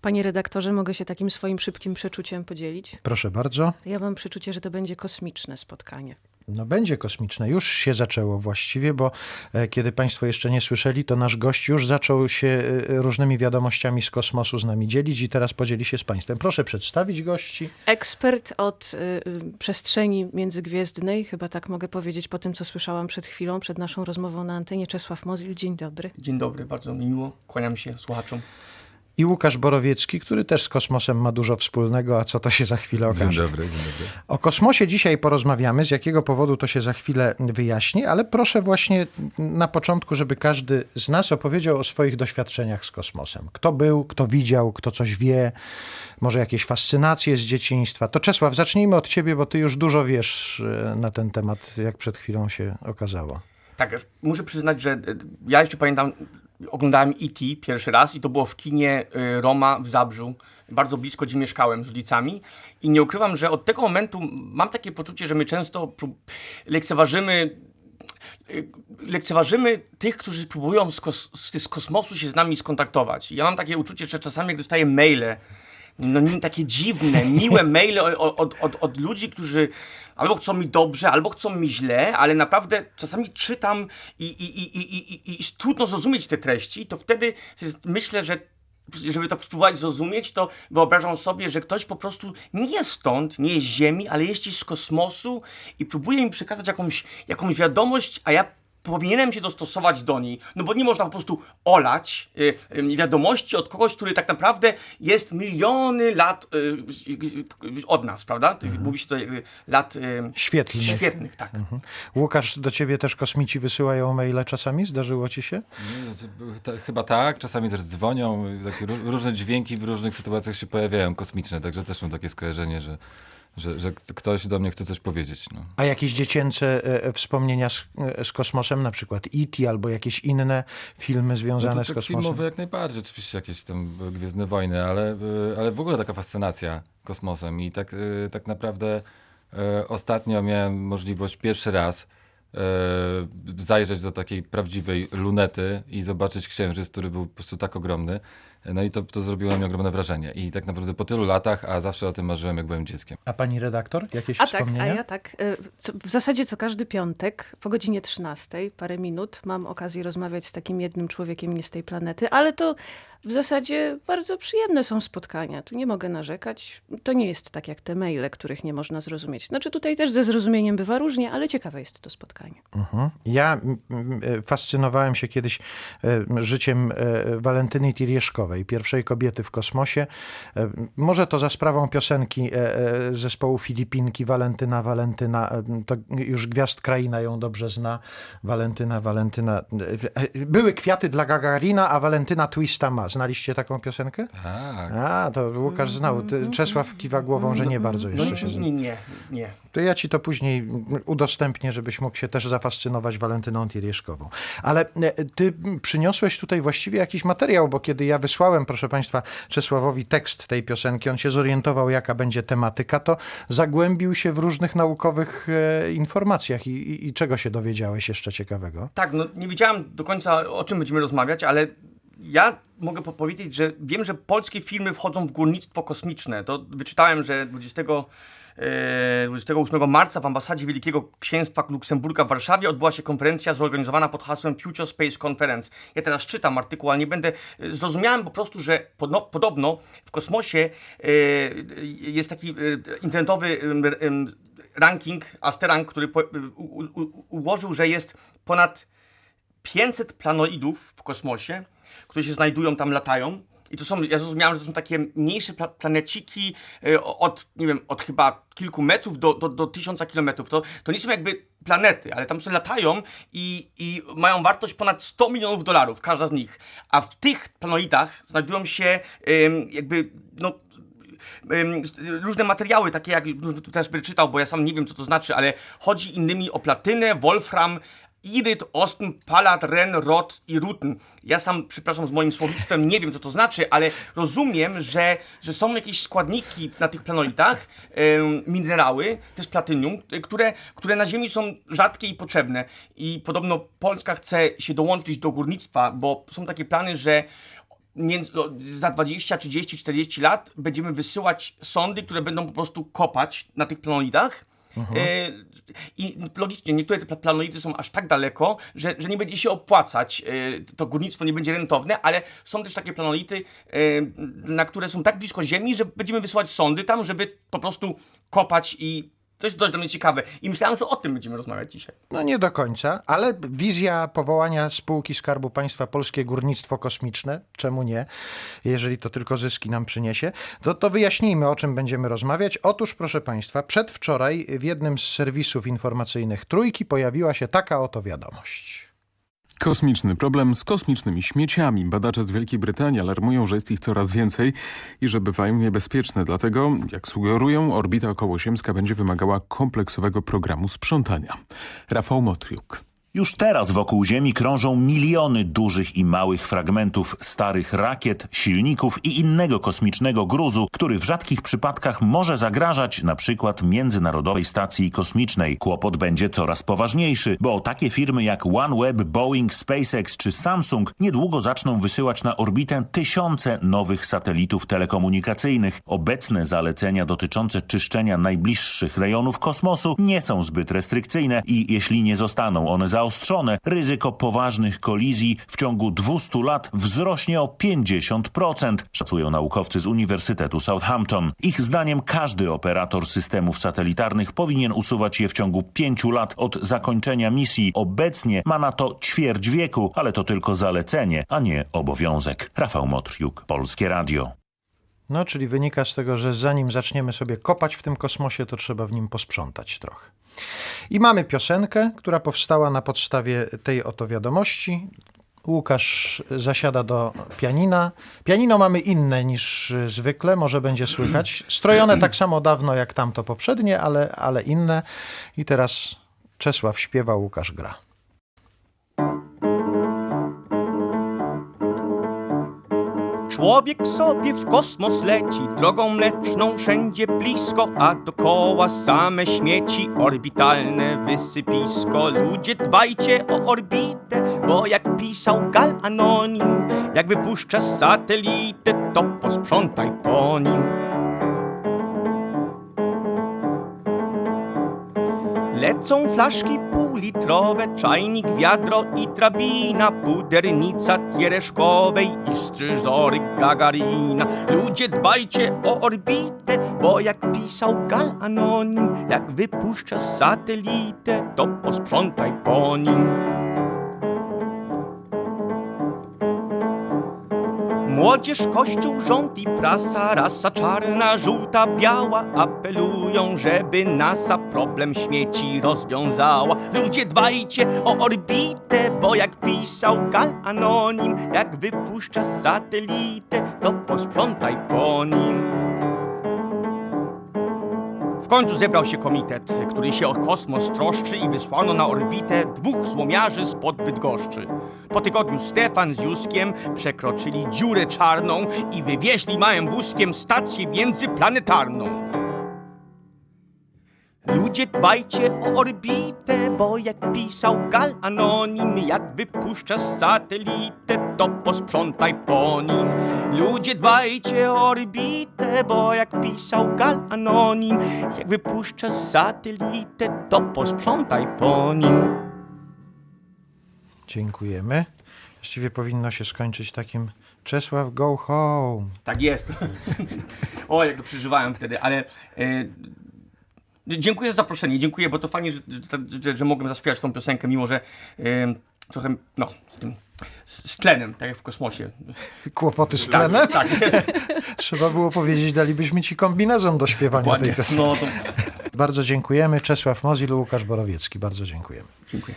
Panie redaktorze, mogę się takim swoim szybkim przeczuciem podzielić? Proszę bardzo. Ja mam przeczucie, że to będzie kosmiczne spotkanie. No będzie kosmiczne. Już się zaczęło właściwie, bo e, kiedy Państwo jeszcze nie słyszeli, to nasz gość już zaczął się e, różnymi wiadomościami z kosmosu z nami dzielić i teraz podzieli się z Państwem. Proszę przedstawić gości. Ekspert od y, y, przestrzeni międzygwiezdnej, chyba tak mogę powiedzieć po tym, co słyszałam przed chwilą, przed naszą rozmową na antenie, Czesław Mozil. Dzień dobry. Dzień dobry, bardzo mi miło. Kłaniam się słuchaczom. I Łukasz Borowiecki, który też z kosmosem ma dużo wspólnego, a co to się za chwilę Dzień okaże. dobry, dzień dobry. O kosmosie dzisiaj porozmawiamy, z jakiego powodu to się za chwilę wyjaśni, ale proszę właśnie na początku, żeby każdy z nas opowiedział o swoich doświadczeniach z kosmosem. Kto był, kto widział, kto coś wie, może jakieś fascynacje z dzieciństwa. To Czesław, zacznijmy od ciebie, bo ty już dużo wiesz e, na ten temat, jak przed chwilą się okazało. Tak, muszę przyznać, że e, ja jeszcze pamiętam, oglądałem E.T. pierwszy raz i to było w kinie e, Roma w Zabrzu, bardzo blisko, gdzie mieszkałem z rodzicami i nie ukrywam, że od tego momentu mam takie poczucie, że my często lekceważymy e, lekceważymy tych, którzy próbują z, kos- z kosmosu się z nami skontaktować. Ja mam takie uczucie, że czasami jak dostaję maile, no takie dziwne, miłe maile od, od, od, od ludzi, którzy albo chcą mi dobrze, albo chcą mi źle, ale naprawdę czasami czytam i, i, i, i, i, i trudno zrozumieć te treści, to wtedy myślę, że żeby to spróbować zrozumieć, to wyobrażam sobie, że ktoś po prostu nie jest stąd, nie jest z Ziemi, ale jest z kosmosu i próbuje mi przekazać jakąś, jakąś wiadomość, a ja powinienem się dostosować do niej, no bo nie można po prostu olać y, y, wiadomości od kogoś, który tak naprawdę jest miliony lat y, y, od nas, prawda? Mówi się to y, lat y, Świetlnych. świetnych, tak. Łukasz, do ciebie też kosmici wysyłają maile czasami? Zdarzyło ci się? Chyba tak, czasami też dzwonią, różne dźwięki w różnych sytuacjach się pojawiają, kosmiczne, także też mam takie skojarzenie, że, że, że ktoś do mnie chce coś powiedzieć. No. A jakieś dziecięce e, wspomnienia z, e, z kosmosem, na przykład E.T. albo jakieś inne filmy związane No z to tak kosmosem? filmowe jak najbardziej, oczywiście jakieś tam Gwiezdne Wojny, ale, y, ale w ogóle taka fascynacja kosmosem i tak, y, tak naprawdę ostatnio miałem możliwość pierwszy raz zajrzeć do takiej prawdziwej lunety i zobaczyć księżyc, który był po prostu tak ogromny. No i to, to zrobiło na mnie ogromne wrażenie. I tak naprawdę po tylu latach, a zawsze o tym marzyłem, jak byłem dzieckiem. A pani redaktor? Jakieś A tak, wspomnienia? a ja tak. Co, w zasadzie co każdy piątek po godzinie 13, parę minut, mam okazję rozmawiać z takim jednym człowiekiem nie z tej planety, ale to w zasadzie bardzo przyjemne są spotkania. Tu nie mogę narzekać. To nie jest tak jak te maile, których nie można zrozumieć. Znaczy tutaj też ze zrozumieniem bywa różnie, ale ciekawe jest to spotkanie. Mhm. Ja m, m, e, fascynowałem się kiedyś e, życiem e, Walentyny Tirieszkowej, pierwszej kobiety w kosmosie. E, Może to za sprawą piosenki e, e, zespołu Filipinki Walentyna, Walentyna. To już gwiazd kraina ją dobrze zna. Walentyna, Walentyna. Były kwiaty dla Gagarina, a Walentyna Twista ma. Znaliście taką piosenkę? Tak. A, to Łukasz znał. Czesław kiwa głową, że nie bardzo No jeszcze się nie, zna. nie, nie, nie. To ja ci to później udostępnię, żebyś mógł się też zafascynować Walentyną Tirieszkową. Ale ty przyniosłeś tutaj właściwie jakiś materiał, bo kiedy ja wysłałem, proszę państwa, Czesławowi tekst tej piosenki, on się zorientował, jaka będzie tematyka, to zagłębił się w różnych naukowych e, informacjach i, i, i czego się dowiedziałeś jeszcze ciekawego? Tak, no nie wiedziałem do końca o czym będziemy rozmawiać, ale ja mogę po- powiedzieć, że wiem, że polskie firmy wchodzą w górnictwo kosmiczne. To wyczytałem, że 20, e, 28 marca w ambasadzie Wielkiego Księstwa Luksemburga w Warszawie odbyła się konferencja zorganizowana pod hasłem Future Space Conference. Ja teraz czytam artykuł, ale nie będę. e, Zrozumiałem po prostu, że podobno w kosmosie e, jest taki e, internetowy ranking, Asterang, który ułożył, że jest ponad 500 planoidów w kosmosie, które się znajdują tam, latają. I to są, ja zrozumiałem, że to są takie mniejsze pla planeciki e, od, nie wiem, od chyba kilku metrów do, do, do tysiąca kilometrów. To, to nie są jakby planety, ale tam sobie latają i, i mają wartość ponad 100 milionów dolarów, każda z nich. A w tych planoidach znajdują się jakby, no, różne materiały, takie jak no, też będę czytał, bo ja sam nie wiem, co to znaczy, ale chodzi innymi o platynę, wolfram, iryt, ostn, palat, ren, rod i rutn. Ja sam, przepraszam, z moim słownictwem nie wiem, co to znaczy, ale rozumiem, że, że są jakieś składniki na tych planoidach, em, minerały, też platynium, y, które, które na Ziemi są rzadkie i potrzebne. I podobno Polska chce się dołączyć do górnictwa, bo są takie plany, że za 20, 30, 40 lat będziemy wysyłać sondy, które będą po prostu kopać na tych planolidach. E, I logicznie, niektóre te pla- planolidy są aż tak daleko, że, że nie będzie się opłacać, e, to górnictwo nie będzie rentowne, ale są też takie planolity, e, na które są tak blisko Ziemi, że będziemy wysyłać sondy tam, żeby po prostu kopać i to jest dość dla mnie ciekawe. I myślałem, że o tym będziemy rozmawiać dzisiaj. No nie do końca, ale wizja powołania spółki Skarbu Państwa Polskie Górnictwo Kosmiczne, czemu nie, jeżeli to tylko zyski nam przyniesie, to, to wyjaśnijmy, o czym będziemy rozmawiać. Otóż, proszę Państwa, przedwczoraj w jednym z serwisów informacyjnych Trójki pojawiła się taka oto wiadomość. Kosmiczny problem z kosmicznymi śmieciami. Badacze z Wielkiej Brytanii alarmują, że jest ich coraz więcej i że bywają niebezpieczne. Dlatego, jak sugerują, orbita okołosiemska będzie wymagała kompleksowego programu sprzątania. Rafał Motriuk. Już teraz wokół Ziemi krążą miliony dużych i małych fragmentów starych rakiet, silników i innego kosmicznego gruzu, który w rzadkich przypadkach może zagrażać na przykład Międzynarodowej Stacji Kosmicznej. Kłopot będzie coraz poważniejszy, bo takie firmy jak OneWeb, Boeing, SpaceX czy Samsung niedługo zaczną wysyłać na orbitę tysiące nowych satelitów telekomunikacyjnych. Obecne zalecenia dotyczące czyszczenia najbliższych rejonów kosmosu nie są zbyt restrykcyjne i jeśli nie zostaną one zaostrzone, ryzyko poważnych kolizji w ciągu 200 lat wzrośnie o 50%, szacują naukowcy z Uniwersytetu Southampton. Ich zdaniem każdy operator systemów satelitarnych powinien usuwać je w ciągu 5 lat od zakończenia misji. Obecnie ma na to ćwierć wieku, ale to tylko zalecenie, a nie obowiązek. Rafał Motriuk, Polskie Radio. No, czyli wynika z tego, że zanim zaczniemy sobie kopać w tym kosmosie, to trzeba w nim posprzątać trochę. I mamy piosenkę, która powstała na podstawie tej oto wiadomości. Łukasz zasiada do pianina. Pianino mamy inne niż zwykle, może będzie słychać. Strojone tak samo dawno jak tamto poprzednie, ale, ale inne. I teraz Czesław śpiewa, Łukasz gra. Człowiek sobie w kosmos leci, drogą mleczną wszędzie blisko, a dokoła same śmieci, orbitalne wysypisko. Ludzie dbajcie o orbitę, bo jak pisał Gal Anonim, jak wypuszcza satelitę, to posprzątaj po nim. Lecą flaszki półlitrowe, czajnik, wiadro i drabina, pudernica Tiereszkowej i strzyżory Gagarina. Ludzie dbajcie o orbitę, bo jak pisał Gal Anonim, jak wypuszcza satelitę, to posprzątaj po nim. Młodzież, kościół, rząd i prasa, rasa czarna, żółta, biała apelują, żeby NASA problem śmieci rozwiązała. Ludzie dbajcie o orbitę, bo jak pisał Gal Anonim, jak wypuszcza satelitę, to posprzątaj po nim. Końcu zebrał się komitet, który się o kosmos troszczy i wysłano na orbitę dwóch złomiarzy spod Bydgoszczy. Po tygodniu Stefan z Juskiem przekroczyli dziurę czarną i wywieźli małym wózkiem stację międzyplanetarną. Ludzie dbajcie o orbitę, bo jak pisał Gal Anonim, jak wypuszcza satelitę, to posprzątaj po nim. Ludzie dbajcie o orbitę, bo jak pisał Gal Anonim, jak wypuszcza satelitę, to posprzątaj po nim. Dziękujemy. Właściwie powinno się skończyć takim Czesław, go home. Tak jest. o, jak to przeżywałem wtedy, ale... E, dziękuję za zaproszenie, dziękuję, bo to fajnie, że, że, że mogłem zaśpiewać tą piosenkę, mimo że e, trochę, no, z tym, z, tlenem, tak jak w kosmosie. Kłopoty z tlenem? Tak, tak jest. Trzeba było powiedzieć, dalibyśmy ci kombinezon do śpiewania tej Ładnie. piosenki. No to Bardzo dziękujemy. Czesław Mozil, Łukasz Borowiecki. Bardzo dziękujemy. dziękuję.